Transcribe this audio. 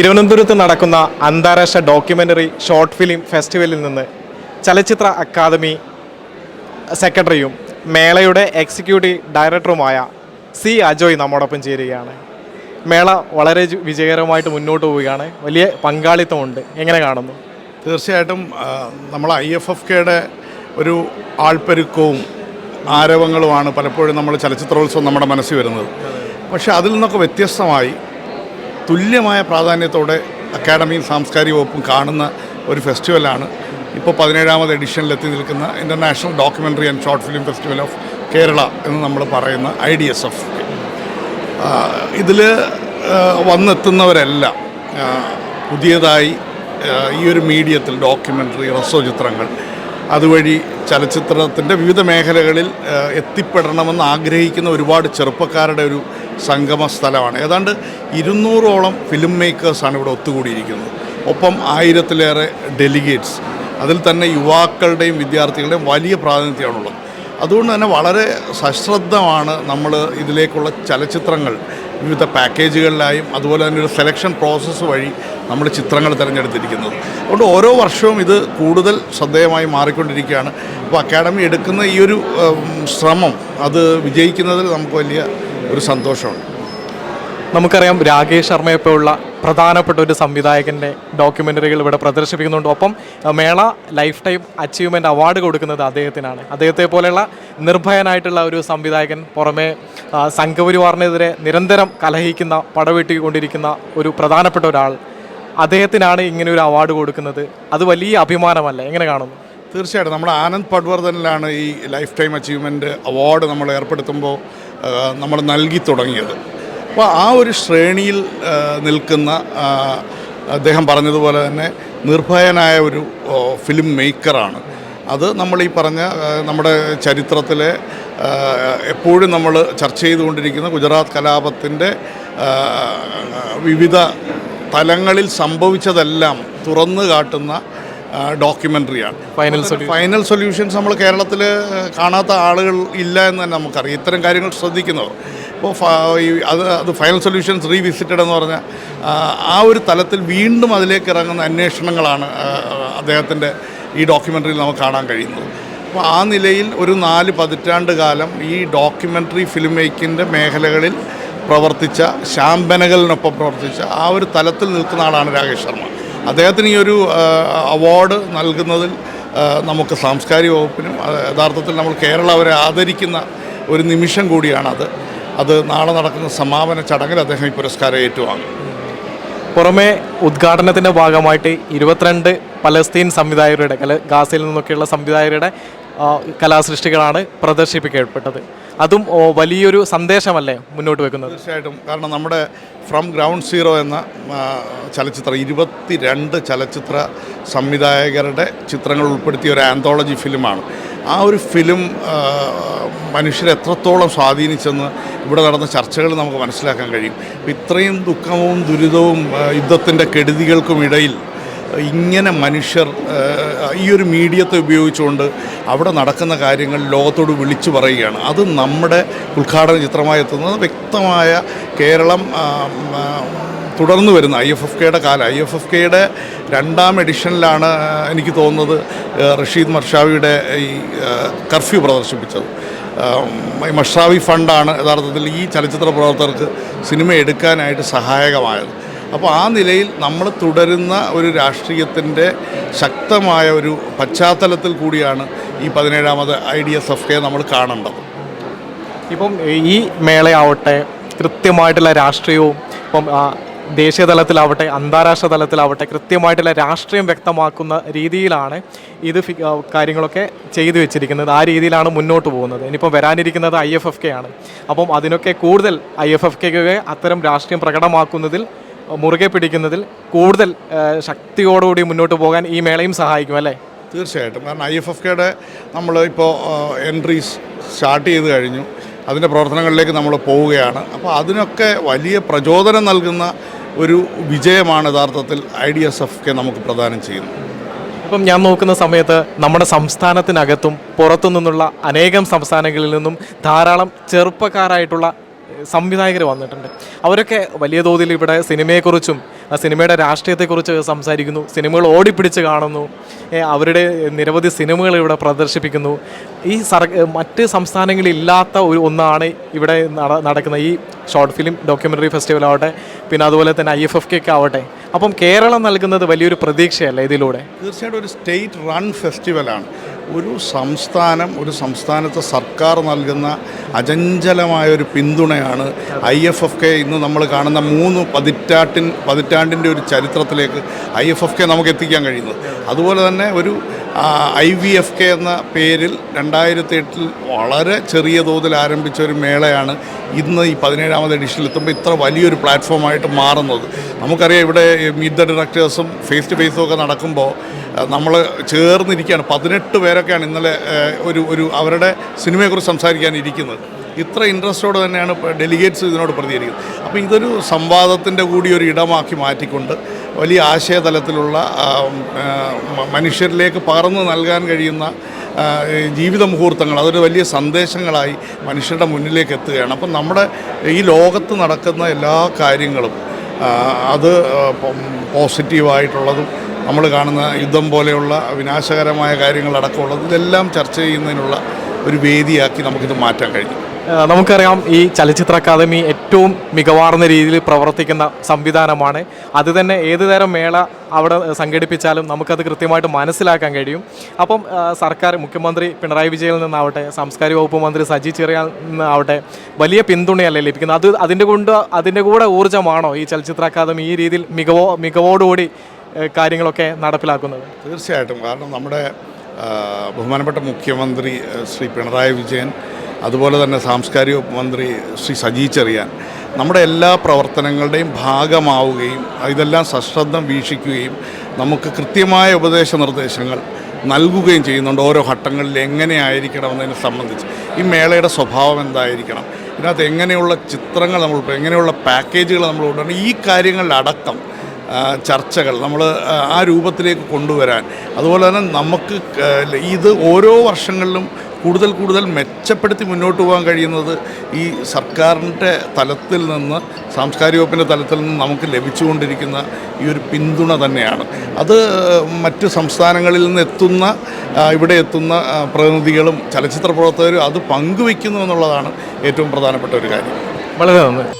തിരുവനന്തപുരത്ത് നടക്കുന്ന അന്താരാഷ്ട്ര ഡോക്യുമെന്ററി ഷോർട്ട് ഫിലിം ഫെസ്റ്റിവലിൽ നിന്ന് ചലച്ചിത്ര അക്കാദമി സെക്രട്ടറിയും മേളയുടെ എക്സിക്യൂട്ടീവ് ഡയറക്ടറുമായ സി അജോയ് നമ്മോടൊപ്പം ചേരുകയാണ്. മേള വളരെ വിജയകരമായിട്ട് മുന്നോട്ട് പോവുകയാണ്. വലിയ പങ്കാളിത്തമുണ്ട്. എങ്ങനെ കാണുന്നു? തീർച്ചയായിട്ടും നമ്മൾ ഐ എഫ് എഫ് കെയുടെ ഒരു ആൾപ്പെരുക്കവും ആരവങ്ങളുമാണ് പലപ്പോഴും നമ്മൾ ചലച്ചിത്രോത്സവം നമ്മുടെ മനസ്സിൽ വരുന്നത്. പക്ഷേ അതിൽ നിന്നൊക്കെ വ്യത്യസ്തമായി തുല്യമായ പ്രാധാന്യത്തോടെ അക്കാഡമിയും സാംസ്കാരിക വകുപ്പും കാണുന്ന ഒരു ഫെസ്റ്റിവലാണ്. ഇപ്പോൾ പതിനേഴാമത് എഡിഷനിലെത്തി നിൽക്കുന്ന international documentary and short film festival of Kerala എന്ന് നമ്മൾ പറയുന്ന ഐ ഡി എസ് എഫ്. ഇതിൽ വന്നെത്തുന്നവരെല്ലാം. പുതിയതായി ഈ ഒരു മീഡിയത്തിൽ ഡോക്യുമെന്ററി ഹ്രസ്വ ചിത്രങ്ങൾ അതുവഴി ചലച്ചിത്രത്തിന്റെ വിവിധ മേഖലകളിൽ എത്തിപ്പെടണമെന്ന് ആഗ്രഹിക്കുന്ന ഒരുപാട് ചെറുപ്പക്കാരുടെ ഒരു സംഗമ സ്ഥലമാണ് ഏതാണ്ട് ഇരുന്നൂറോളം ഫിലിം മേക്കേഴ്സാണ് ഇവിടെ ഒത്തുകൂടിയിരിക്കുന്നത്. ഒപ്പം ആയിരത്തിലേറെ ഡെലിഗേറ്റ്സ് അതിൽ തന്നെ യുവാക്കളുടെയും വിദ്യാർത്ഥികളുടെയും വലിയ പ്രാതിനിധ്യമാണുള്ളത്. അതുകൊണ്ട് തന്നെ വളരെ സശ്രദ്ധമാണ് നമ്മൾ ഇതിലേക്കുള്ള ചലച്ചിത്രങ്ങൾ വിവിധ പാക്കേജുകളിലായും അതുപോലെ തന്നെ ഒരു സെലക്ഷൻ പ്രോസസ്സ് വഴി നമ്മൾ ചിത്രങ്ങൾ തിരഞ്ഞെടുത്തിരിക്കുന്നത്. അതുകൊണ്ട് ഓരോ വർഷവും ഇത് കൂടുതൽ ശ്രദ്ധേയമായി മാറിക്കൊണ്ടിരിക്കുകയാണ്. അപ്പോൾ അക്കാഡമി എടുക്കുന്ന ഈ ഒരു ശ്രമം അത് വിജയിക്കുന്നതിൽ നമുക്ക് വലിയ ഒരു സന്തോഷമുണ്ട്. നമുക്കറിയാം രാകേഷ് ശർമ്മയെപ്പോലുള്ള പ്രധാനപ്പെട്ട ഒരു സംവിധായകന്റെ ഡോക്യുമെന്ററികൾ ഇവിടെ പ്രദർശിപ്പിക്കുന്നുണ്ട്. ഒപ്പം മേള ലൈഫ് ടൈം അച്ചീവ്മെന്റ് അവാർഡ് കൊടുക്കുന്നത് അദ്ദേഹത്തിനാണ്. അദ്ദേഹത്തെ പോലെയുള്ള നിർഭയനായിട്ടുള്ള ഒരു സംവിധായകൻ പുറമെ സംഘപരിവാറിനെതിരെ നിരന്തരം കലഹിക്കുന്ന പടവെട്ടിക്കൊണ്ടിരിക്കുന്ന ഒരു പ്രധാനപ്പെട്ട ഒരാൾ അദ്ദേഹത്തിനാണ് ഇങ്ങനെ ഒരു അവാർഡ് കൊടുക്കുന്നത്. അത് വലിയ അഭിമാനമല്ല? എങ്ങനെ കാണുന്നു? തീർച്ചയായിട്ടും. നമ്മുടെ ആനന്ദ് പട്വർദ്ധനിലാണ് ഈ ലൈഫ് ടൈം അച്ചീവ്മെന്റ് അവാർഡ് നമ്മൾ ഏർപ്പെടുത്തുമ്പോൾ നമ്മൾ നൽകി തുടങ്ങിയത്. അപ്പോൾ ആ ഒരു ശ്രേണിയിൽ നിൽക്കുന്ന അദ്ദേഹം പറഞ്ഞതുപോലെ തന്നെ നിർഭയനായ ഒരു ഫിലിം മേക്കറാണ് അത് നമ്മൾ ഈ പറഞ്ഞ നമ്മുടെ ചരിത്രത്തിലെ എപ്പോഴും നമ്മൾ ചർച്ച ചെയ്തുകൊണ്ടിരിക്കുന്ന ഗുജറാത്ത് കലാപത്തിന്റെ വിവിധ തലങ്ങളിൽ സംഭവിച്ചതെല്ലാം തുറന്നു കാട്ടുന്ന ഡോക്യുമെന്ററിയാണ് ഫൈനൽ ഫൈനൽ സൊല്യൂഷൻസ് നമ്മൾ കേരളത്തിൽ കാണാത്ത ആളുകൾ ഇല്ല എന്ന് തന്നെ നമുക്കറിയാം. ഇത്തരം കാര്യങ്ങൾ ശ്രദ്ധിക്കുന്നവർ. ഇപ്പോൾ ഈ അത് അത് ഫൈനൽ സൊല്യൂഷൻസ് റീവിസിറ്റഡ് എന്ന് പറഞ്ഞാൽ ആ, ഒരു തലത്തിൽ വീണ്ടും അതിലേക്ക് ഇറങ്ങുന്ന അന്വേഷണങ്ങളാണ് അദ്ദേഹത്തിന്റെ ഈ ഡോക്യുമെന്ററിയിൽ നമുക്ക് കാണാൻ കഴിയുന്നത്. അപ്പോൾ ആ നിലയിൽ ഒരു നാല് പതിറ്റാണ്ട് കാലം ഈ ഡോക്യുമെന്ററി ഫിലിം മേക്കിന്റെ മേഖലകളിൽ പ്രവർത്തിച്ച ശാംബനകളിനൊപ്പം പ്രവർത്തിച്ച ആ ഒരു തലത്തിൽ നിൽക്കുന്ന ആളാണ് രാകേഷ് ശർമ്മ. അദ്ദേഹത്തിന് ഈ ഒരു അവാർഡ് നൽകുന്നതിൽ നമുക്ക് സാംസ്കാരിക വകുപ്പിനും യഥാർത്ഥത്തിൽ നമ്മൾ കേരളം അവരെ ആദരിക്കുന്ന ഒരു നിമിഷം കൂടിയാണത്. അത് നാളെ നടക്കുന്ന സമാപന ചടങ്ങിൽ അദ്ദേഹം ഈ പുരസ്കാരം ഏറ്റുവാങ്ങും. പുറമെ ഉദ്ഘാടനത്തിന്റെ ഭാഗമായിട്ട് ഇരുപത്തിരണ്ട് പലസ്തീൻ സംവിധായകരുടെ കല ഗാസയിൽ നിന്നൊക്കെയുള്ള സംവിധായകരുടെ കലാസൃഷ്ടികളാണ് പ്രദർശിപ്പിക്കപ്പെട്ടത്. അതും വലിയൊരു സന്ദേശമല്ലേ മുന്നോട്ട് വെക്കുന്നത്? തീർച്ചയായിട്ടും. കാരണം നമ്മുടെ ഫ്രം ഗ്രൗണ്ട് സീറോ എന്ന ചലച്ചിത്ര ഇരുപത്തി രണ്ട് ചലച്ചിത്ര സംവിധായകരുടെ ചിത്രങ്ങൾ ഉൾപ്പെടുത്തിയ ഒരു ആന്തോളജി ഫിലിമാണ്. ആ ഒരു ഫിലിം മനുഷ്യരെ എത്രത്തോളം സ്വാധീനിച്ചെന്ന് ഇവിടെ നടന്ന ചർച്ചകൾ നമുക്ക് മനസ്സിലാക്കാൻ കഴിയും. ഇത്രയും ദുഃഖവും ദുരിതവും യുദ്ധത്തിന്റെ കെടുതികൾക്കും ഇടയിൽ ഇങ്ങനെ മനുഷ്യർ ഈ ഒരു മീഡിയത്തെ ഉപയോഗിച്ചുകൊണ്ട് അവിടെ നടക്കുന്ന കാര്യങ്ങൾ ലോകത്തോട് വിളിച്ചു പറയുകയാണ്. അത് നമ്മുടെ ഉദ്ഘാടന ചിത്രമായി എത്തുന്നത് വ്യക്തമായ കേരളം തുടർന്നു വരുന്ന ഐ എഫ് എഫ് കെയുടെ കാലം. ഐ എഫ് എഫ് കെയുടെ രണ്ടാം എഡിഷനിലാണ് എനിക്ക് തോന്നുന്നത് റഷീദ് മർഷാവിയുടെ ഈ കർഫ്യൂ പ്രദർശിപ്പിച്ചത്. മഷാവി ഫണ്ടാണ് യഥാർത്ഥത്തിൽ ഈ ചലച്ചിത്ര പ്രവർത്തകർക്ക് സിനിമ എടുക്കാനായിട്ട് സഹായകമായത്. അപ്പോൾ ആ നിലയിൽ നമ്മൾ തുടരുന്ന ഒരു രാഷ്ട്രീയത്തിന്റെ ശക്തമായ ഒരു പശ്ചാത്തലത്തിൽ കൂടിയാണ് ഈ പതിനേഴാമത് I D S F K നമ്മൾ കാണേണ്ടത്. ഇപ്പം ഈ മേളയാവട്ടെ കൃത്യമായിട്ടുള്ള രാഷ്ട്രീയവും ഇപ്പം ദേശീയ തലത്തിലാവട്ടെ അന്താരാഷ്ട്ര തലത്തിലാവട്ടെ കൃത്യമായിട്ടുള്ള രാഷ്ട്രീയം വ്യക്തമാക്കുന്ന രീതിയിലാണ് ഇത് കാര്യങ്ങളൊക്കെ ചെയ്തു വെച്ചിരിക്കുന്നത്. ആ രീതിയിലാണ് മുന്നോട്ട് പോകുന്നത്. ഇനിയിപ്പോൾ വരാനിരിക്കുന്നത് ഐ എഫ് എഫ് കെ ആണ്. അപ്പം അതിനൊക്കെ കൂടുതൽ ഐ എഫ് എഫ് കെക്കൊക്കെ അത്തരം രാഷ്ട്രീയം പ്രകടമാക്കുന്നതിൽ മുറുകെ പിടിക്കുന്നതിൽ കൂടുതൽ ശക്തിയോടുകൂടി മുന്നോട്ട് പോകാൻ ഈ മേളയും സഹായിക്കും അല്ലേ? തീർച്ചയായിട്ടും. കാരണം ഐ എഫ് എഫ് കെയുടെ നമ്മൾ ഇപ്പോൾ എൻട്രീസ് സ്റ്റാർട്ട് ചെയ്ത് കഴിഞ്ഞു. അതിന്റെ പ്രവർത്തനങ്ങളിലേക്ക് നമ്മൾ പോവുകയാണ്. അപ്പോൾ അതിനൊക്കെ വലിയ പ്രചോദനം നൽകുന്ന ഒരു വിജയമാണ് യഥാർത്ഥത്തിൽ I D S F K നമുക്ക് പ്രദാനം ചെയ്യുന്നത്. ഇപ്പം ഞാൻ നോക്കുന്ന സമയത്ത് നമ്മുടെ സംസ്ഥാനത്തിനകത്തും പുറത്തു നിന്നുള്ള അനേകം സംസ്ഥാനങ്ങളിൽ നിന്നും ധാരാളം ചെറുപ്പക്കാരായിട്ടുള്ള സംവിധായകർ വന്നിട്ടുണ്ട്. അവരൊക്കെ വലിയ തോതിൽ ഇവിടെ സിനിമയെക്കുറിച്ചും സിനിമയുടെ രാഷ്ട്രീയത്തെക്കുറിച്ച് സംസാരിക്കുന്നു സിനിമകൾ ഓടിപ്പിടിച്ച് കാണുന്നു അവരുടെ നിരവധി സിനിമകൾ ഇവിടെ പ്രദർശിപ്പിക്കുന്നു. ഈ സർ മറ്റ് സംസ്ഥാനങ്ങളില്ലാത്ത ഒരു ഒന്നാണ് ഇവിടെ നട- നടക്കുന്ന ഈ ഷോർട്ട് ഫിലിം ഡോക്യുമെന്ററി ഫെസ്റ്റിവൽ ആവട്ടെ പിന്നെ അതുപോലെ തന്നെ ഐ എഫ് എഫ് കെ ആവട്ടെ. അപ്പം കേരളം നൽകുന്നത് വലിയൊരു പ്രതീക്ഷയല്ല ഇതിലൂടെ? തീർച്ചയായിട്ടും ഒരു സ്റ്റേറ്റ് റൺ ഫെസ്റ്റിവലാണ്. ഒരു സംസ്ഥാനം ഒരു സംസ്ഥാനത്തെ സർക്കാർ നൽകുന്ന അചഞ്ചലമായ ഒരു പിന്തുണയാണ് ഐ എഫ് എഫ് കെ. ഇന്ന് നമ്മൾ കാണുന്ന മൂന്ന് പതിറ്റാട്ടിൻ പതിറ്റാണ്ടിന്റെ ഒരു ചരിത്രത്തിലേക്ക് ഐ എഫ് എഫ് കെ നമുക്ക് എത്തിക്കാൻ കഴിയുന്നത്. അതുപോലെ തന്നെ ഒരു ഐ വി എഫ് കെ എന്ന പേരിൽ രണ്ടായിരത്തി എട്ടിൽ വളരെ ചെറിയ തോതിൽ ആരംഭിച്ച ഒരു മേളയാണ് ഇന്ന് ഈ പതിനേഴാമത് എഡിഷനിൽ എത്തുമ്പോൾ ഇത്ര വലിയൊരു പ്ലാറ്റ്ഫോമായിട്ട് മാറുന്നത്. നമുക്കറിയാം ഇവിടെ മീറ്റ് ദ ഡയറക്ടേഴ്സും ഫേസ് ടു ഫേസും ഒക്കെ നടക്കുമ്പോൾ നമ്മൾ ചേർന്നിരിക്കുകയാണ്. പതിനെട്ട് പേരൊക്കെയാണ് ഇന്നലെ ഒരു ഒരു അവരുടെ സിനിമയെക്കുറിച്ച് സംസാരിക്കാൻ ഇരിക്കുന്നത്. ഇത്ര ഇൻട്രസ്റ്റോടെ തന്നെയാണ് ഡെലിഗേറ്റ്സ് ഇതിനോട് പ്രതികരിക്കുന്നത്. അപ്പോൾ ഇതൊരു സംവാദത്തിന്റെ കൂടി ഒരു ഇടമാക്കി മാറ്റിക്കൊണ്ട് വലിയ ആശയതലത്തിലുള്ള മനുഷ്യരിലേക്ക് പകർന്നു നൽകാൻ കഴിയുന്ന ജീവിത മുഹൂർത്തങ്ങൾ അതൊരു വലിയ സന്ദേശങ്ങളായി മനുഷ്യരുടെ മുന്നിലേക്ക് എത്തുകയാണ്. അപ്പം നമ്മുടെ ഈ ലോകത്ത് നടക്കുന്ന എല്ലാ കാര്യങ്ങളും അത് പോസിറ്റീവായിട്ടുള്ളതും നമ്മൾ കാണുന്ന യുദ്ധം പോലെയുള്ള വിനാശകരമായ കാര്യങ്ങളടക്കമുള്ളത് ഇതെല്ലാം ചർച്ച ചെയ്യുന്നതിനുള്ള ഒരു വേദിയാക്കി നമുക്കിത് മാറ്റാൻ കഴിഞ്ഞു. നമുക്കറിയാം ഈ ചലച്ചിത്ര അക്കാദമി ഏറ്റവും മികവാർന്ന രീതിയിൽ പ്രവർത്തിക്കുന്ന സംവിധാനമാണ്. അത് തന്നെ ഏത് തരം മേള അവിടെ സംഘടിപ്പിച്ചാലും നമുക്കത് കൃത്യമായിട്ട് മനസ്സിലാക്കാൻ കഴിയും. അപ്പം സർക്കാർ മുഖ്യമന്ത്രി പിണറായി വിജയനിൽ നിന്നാവട്ടെ സാംസ്കാരിക വകുപ്പ് മന്ത്രി സജി ചെറിയാൽ നിന്നാവട്ടെ വലിയ പിന്തുണയല്ലേ ലഭിക്കുന്നത്? അത് അതിന്റെ കൊണ്ട് അതിന്റെ കൂടെ ഊർജമാണോ ഈ ചലച്ചിത്ര അക്കാദമി ഈ രീതിയിൽ മികവോ മികവോടുകൂടി കാര്യങ്ങളൊക്കെ നടപ്പിലാക്കുന്നത്? തീർച്ചയായിട്ടും. കാരണം നമ്മുടെ ബഹുമാനപ്പെട്ട മുഖ്യമന്ത്രി ശ്രീ പിണറായി വിജയൻ അതുപോലെ തന്നെ സാംസ്കാരിക മന്ത്രി ശ്രീ സജി ചെറിയാൻ നമ്മുടെ എല്ലാ പ്രവർത്തനങ്ങളുടെയും ഭാഗമാവുകയും ഇതെല്ലാം സശ്രദ്ധം വീക്ഷിക്കുകയും നമുക്ക് കൃത്യമായ ഉപദേശ നിർദ്ദേശങ്ങൾ നൽകുകയും ചെയ്യുന്നുണ്ട് ഓരോ ഘട്ടങ്ങളിൽ എങ്ങനെയായിരിക്കണം എന്നതിനെ സംബന്ധിച്ച്. ഈ മേളയുടെ സ്വഭാവം എന്തായിരിക്കണം? ഇതിനകത്ത് എങ്ങനെയുള്ള ചിത്രങ്ങൾ നമ്മൾ എങ്ങനെയുള്ള പാക്കേജുകൾ നമ്മൾ കൊണ്ടുവരണം? ഈ കാര്യങ്ങളിലടക്കം ചർച്ചകൾ നമ്മൾ ആ രൂപത്തിലേക്ക് കൊണ്ടുവരാൻ. അതുപോലെ തന്നെ നമുക്ക് ഇത് ഓരോ വർഷങ്ങളിലും കൂടുതൽ കൂടുതൽ മെച്ചപ്പെടുത്തി മുന്നോട്ട് പോകാൻ കഴിയുന്നത് ഈ സർക്കാരിന്റെ തലത്തിൽ നിന്ന് സാംസ്കാരിക വകുപ്പിന്റെ തലത്തിൽ നിന്ന് നമുക്ക് ലഭിച്ചുകൊണ്ടിരിക്കുന്ന ഈ ഒരു പിന്തുണ തന്നെയാണ്. അത് മറ്റു സംസ്ഥാനങ്ങളിൽ നിന്ന് എത്തുന്ന ഇവിടെ എത്തുന്ന പ്രതിനിധികളും ചലച്ചിത്ര പ്രവർത്തകരും അത് പങ്കുവയ്ക്കുന്നു എന്നുള്ളതാണ് ഏറ്റവും പ്രധാനപ്പെട്ട ഒരു കാര്യം. വളരെ നന്ദി.